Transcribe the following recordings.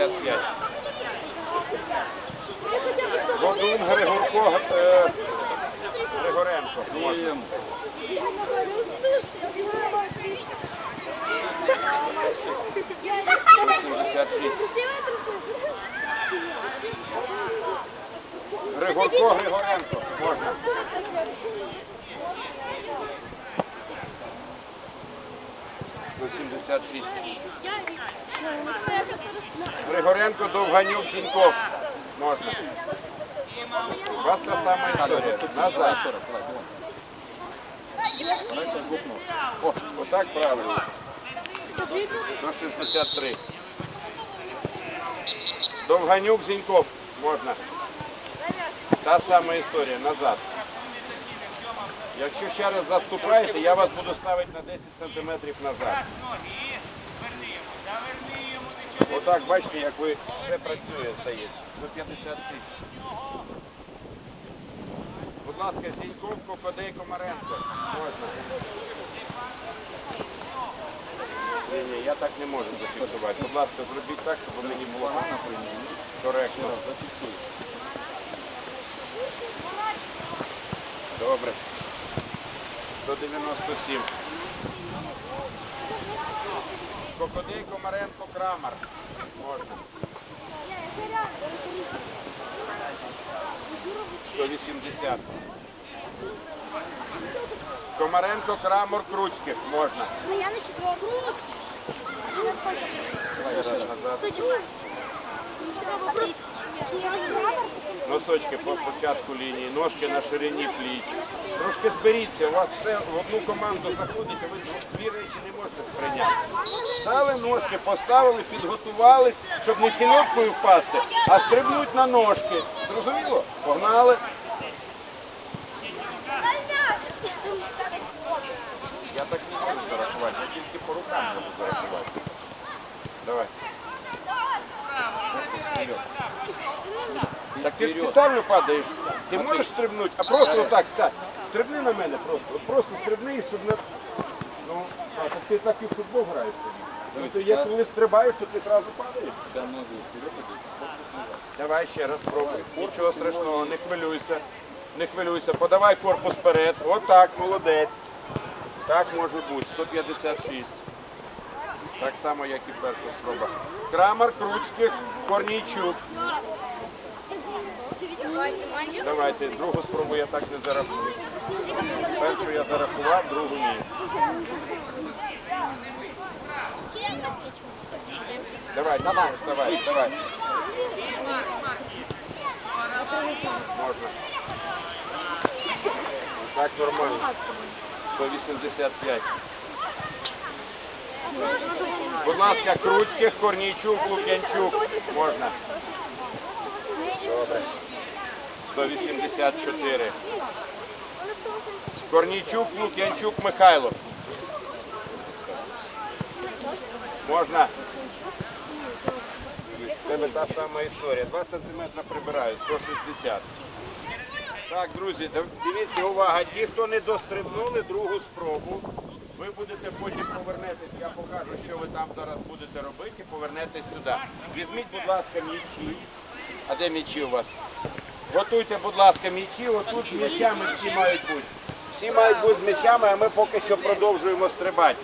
185. Годун Григорко е, Григоренко. Григорко Григоренко. Можна. Сто сімдесят шість. Григоренко, Довганюк, Сіньков. Можна. У вас та сама історія. Назад. О, отак правильно. 163. Довганюк, Зіньков. Можна. Та сама історія. Назад. Якщо ще раз заступаєте, я вас буду ставити на 10 сантиметрів назад. Отак, бачите, як ви все працює, здається. 156. Будь ласка, Зіньков, Кокодей, Комаренко. Можна. Ні, ні, я так не можу зафіксувати. Будь ласка, зробіть так, щоб мені було коректно. Зафіксуйте. Добре. 197. Кокодей, Комаренко, Крамар. Можна. 180. Комаренко, Крамор, Круцьких. Можна. Ну Я на четвертом. Давай назад. Носочки по початку лінії, ножки на ширині пліч. Трошки зберіться, у вас все в одну команду заходить, а ви дві речі не можете сприйняти. Стали ножки, поставили, підготували, щоб не сільоткою впасти, а стрибнуть на ножки. Зрозуміло? Погнали. Я так не можу зарахувати, я тільки по рукам можу зарахувати. Давай. Так ти ж спеціально падаєш. Ти можеш стрибнути, а просто отак стань. Стрибни на мене просто. От просто стрибни і щоб. Ну, а так ти так і в футбол граєш. Ну, то як коли стрибаєш, то ти одразу падаєш. Давай ще раз спробуй. Нічого страшного, не хвилюйся. Не хвилюйся. Подавай корпус вперед. Отак, молодець. Так може бути. 156. Так само, як і перша спроба. Крамар, Круцьких, Корнійчук. Давайте, другу спробу я так не зарахую. Першу я зарахував, другу ні. Давай, давай, давай, давай. Можна. Так нормально. 185. Будь ласка, Круцьких, Корнійчук, Лук'янчук. Можна. Добре. 184. Корнійчук, Лук'янчук, Михайло. Можна. В тебе та сама історія. 2 сантиметри прибираю, 160. Так, друзі, дивіться, увага. Ті, хто не дострибнули другу спробу, ви будете потім повернетесь, я покажу, що ви там зараз будете робити, повернетесь сюди. Візьміть, будь ласка, м'ячі. А де м'ячі у вас? Готуйте, будь ласка, м'ячі. Отут з м'ячами всі мають бути. Всі мають бути з м'ячами, а ми поки що продовжуємо стрибати.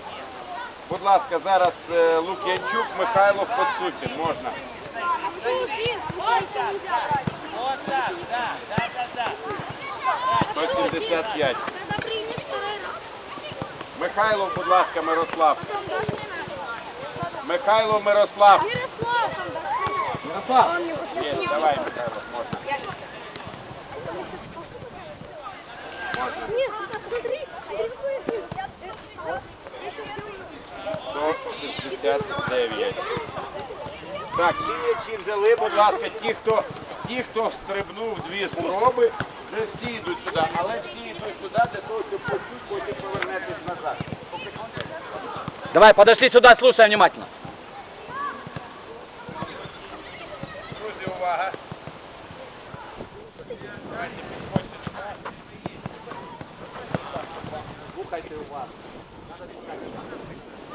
Будь ласка, зараз е, Лук'янчук, Михайлов, Подсутін. Можна. 175. Надо принять второй раз. Михайлов, будь ласка, Мирослав. Михайло Мирослав. Ярослав. Мирослав? Є, давай, Михайло, можна. 169. Так, м'ячі взяли, будь ласка, ті, хто, ті, хто стрибнув дві спроби, вже всі йдуть сюди, але всі йдуть сюди для того, щоб почуть, потім повернетись назад. Давай, подошли сюда, слушай внимательно. Друзі, увага. Давайте підходьте сюди. Слухайте уважно.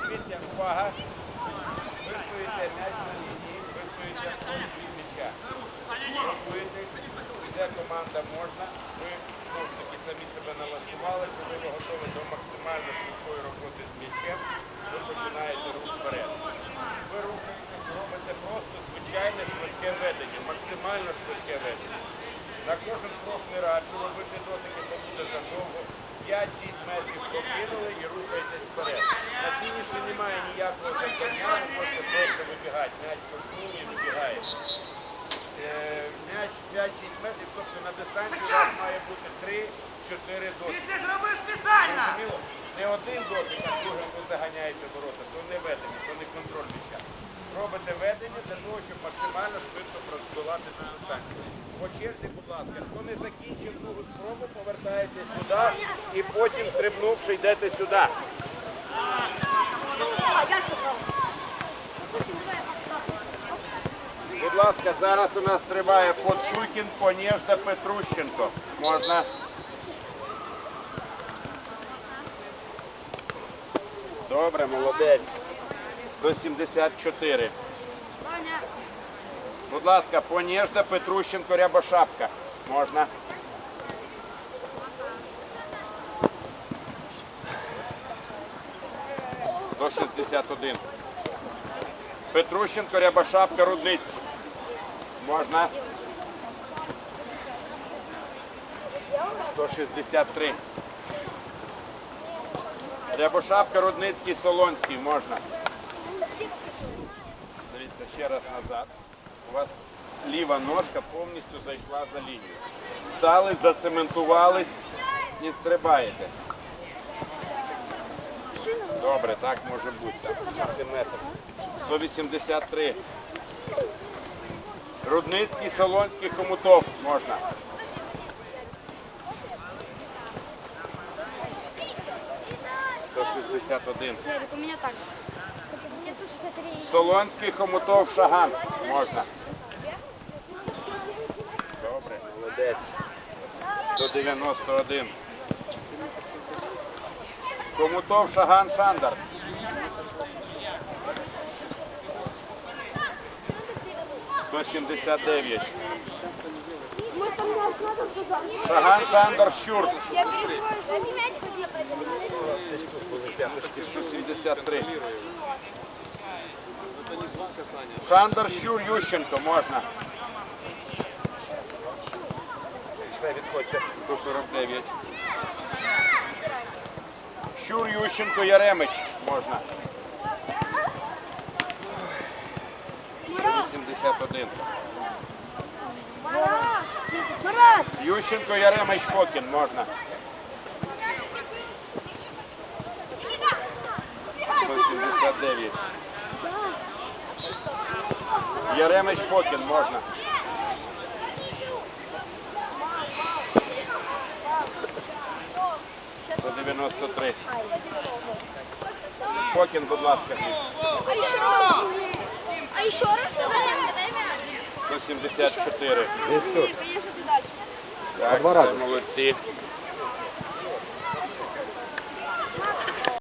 Дивіться, увага. Ви м'яч на лінії, ви дві 42 м'яча. Рахуєтесь, де команда можна, ви знову ж таки самі себе налаштували, коли ви готові до максимально швидкої роботи з м'ячем, ви починаєте рух вперед. Ви рухаєтесь, робите просто звичайне швидке ведення, максимально швидке ведення. На кожен крок не раджу робити дотики, бо буде задовго. 5-6 метрів прокинули і На фініші немає ніякого завдання, просто вибігати. М'яч торкнули вибігає. М'яч 5-6 метрів, тобто на дистанції у вас має бути 3-4 дотики. Не один дотик, а другим ви заганяєте ворота. То не ведення, то не контроль м'яча. Робите ведення для того, щоб максимально швидко продолати цю дистанцію. По черзі, будь ласка, хто не закінчив другу спробу, повертаєтесь сюди і потім, стрибнувши, йдете сюди. Будь ласка, зараз у нас триває Подсукін, Понєжда, Петрущенко. Можна? Добре, молодець. 174. Будь ласка, Понєжда, Петрущенко, Рябошапка. Можна? Шістдесят один. Петрущенко, Рябошапка, Рудницький. Можна? 163. Рябошапка, Рудницький, Солонський. Можна? Ще раз назад. У вас ліва ножка повністю зайшла за лінію. Стали, зацементувались і стрибаєте. Добре, так може бути. Так, сантиметр. 183. Рудницький, Солонський, Хомутов. Можна. Сто шістдесят один. У меня так. Мне 163. Солонський, Хомутов, Шаган. Можна. Добре, молодець. 191. Хомутов, Шаган, Шандар. Сто сімдесят дев'ять. Шаган, Шандар, Щур. Я перешла, что не мяч 173. Шандар, Щур, Ющенко, можна. Все, відходьте. 149. Щур, Ющенко, Яремич, можна. 181. Марат! Марат! Ющенко, Яремич, Фокін, можна. 179. Яремич, Фокін, можна. Дев'яносто три. Фокін, будь ласка, А еще раз? Раз? Дай мяч. 174. Конечно, ты. Так, два рази. молодці.